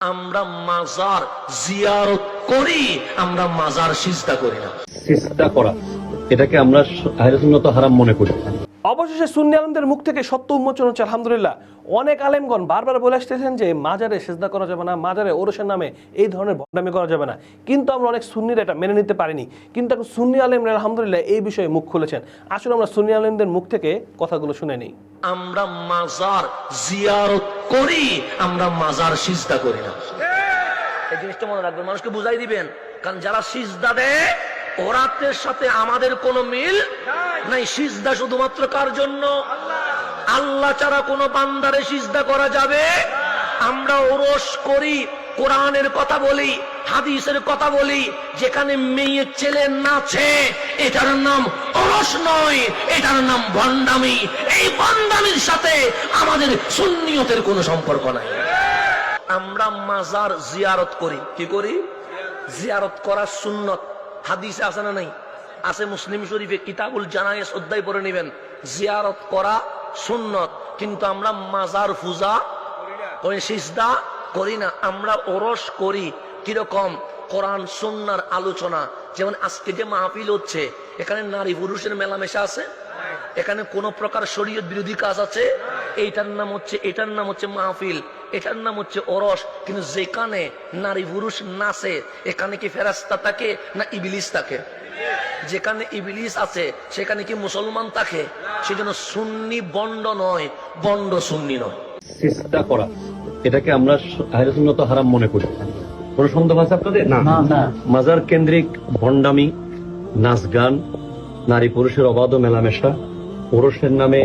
আমরা মাজার জিয়ারত করি, আমরা মাজার সিস্তা করি না। সিস্তা করা। এটাকে আমরা হারাম মনে করি। অবশেষে সুন্নি আলমদের মুখ থেকে সত্য উন্মোচন হচ্ছে আলহামদুলিল্লাহ। অনেক আলেমগণ বারবার বলে আসতেছেন যে মাজারে সেজদা করা যাবে না মাজারে ওরসের নামে এই ধরনের ভণ্ডামি করা যাবে না। কিন্তু আমরা অনেক সুন্নিরা এটা মেনে নিতে পারিনি। কিন্তু এখন সুন্নি আলেমরা আলহামদুলিল্লাহ এই বিষয়ে মুখ খুলেছেন। আসলে আমরা সুন্নি আলেমদের মুখ থেকে কথাগুলো শুনে নিই। আমরা মাজার জিয়ারত করি আমরা মাজার সিজদা করি না। এই জিনিসটা মনে রাখবেন মানুষকে বুঝাই দিবেন। কারণ যারা সিজদা দেয় ওরাতের সাথে আমাদের কোনো মিল নাই, সিজদা শুধুমাত্র কার জন্য? আল্লাহ ছাড়া কোনো বান্দারে সিজদা করা যাবে? আমরা ওরস করি, কোরআনের কথা বলি, হাদিসের কথা বলি, যেখানে মেয়ে ছেলে নাচে এটার নাম ওরস নয়, এটার নাম ভণ্ডামি। এই ভণ্ডামির সাথে আমাদের সুন্নিয়তের কোনো সম্পর্ক নাই। আমরা মাজার জিয়ারত করি, কি করি? জিয়ারত করা সুন্নত। হাদিসে আছে না নাই? আছে মুসলিম শরীফে কিতাবুল জানায়েস অধ্যায় পড়ে নেবেন। জিয়ারত করা সুন্নত। কিন্তু আমরা মাজার করি সিজদা করি না। আমরা ওরস করি। কীরকম? কোরআন, সুন্নার আলোচনা। যেমন আজকে যে মাহফিল হচ্ছে, এখানে নারী পুরুষের মেলামেশা আছে? এখানে কোন প্রকার শরীয়ত বিরোধী কাজ আছে? এইটার নাম হচ্ছে, এটার নাম হচ্ছে মাহফিল। এটার নাম হচ্ছে ওরস কিন্তু যেখানে নারী পুরুষ নাচে এখানে কি ফেরাস্তা থাকে না ইবিলিস থাকে? যেখানে ইবিলিস আছে সেখানে কি মুসলমান থাকে? সেজন্য সুন্নি বন্ড নয় বন্ড সুন্নি নয়। চেষ্টা করা। এটাকে আমরা আহরসুন্নত হারাম মনে করি। কোন সন্দেহ আছে আপনাদের? না? মাজার কেন্দ্রিক ভণ্ডামি নাচ গান নারী পুরুষের অবাধ মেলামেশা পুরুষের নামে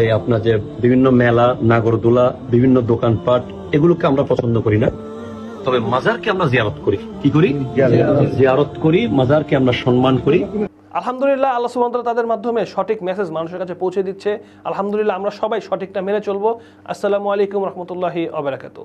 এই আপনার যে বিভিন্ন মেলা, নাগরদোলা, বিভিন্ন দোকানপাট, এগুলোকে আমরা পছন্দ করি না। তবে মাজারকে আমরা জিয়ারত করি। কি করি? জিয়ারত করি, মাজারকে আমরা সম্মান করি। আলহামদুলিল্লাহ, আল্লাহ সুবহানাহু তাদের মাধ্যমে সঠিক মেসেজ মানুষের কাছে পৌঁছে দিচ্ছে। আলহামদুলিল্লাহ, আমরা সবাই সঠিকটা মেনে চলবো। আসসালামু আলাইকুম রহমতুল্লাহি আবরাকাতু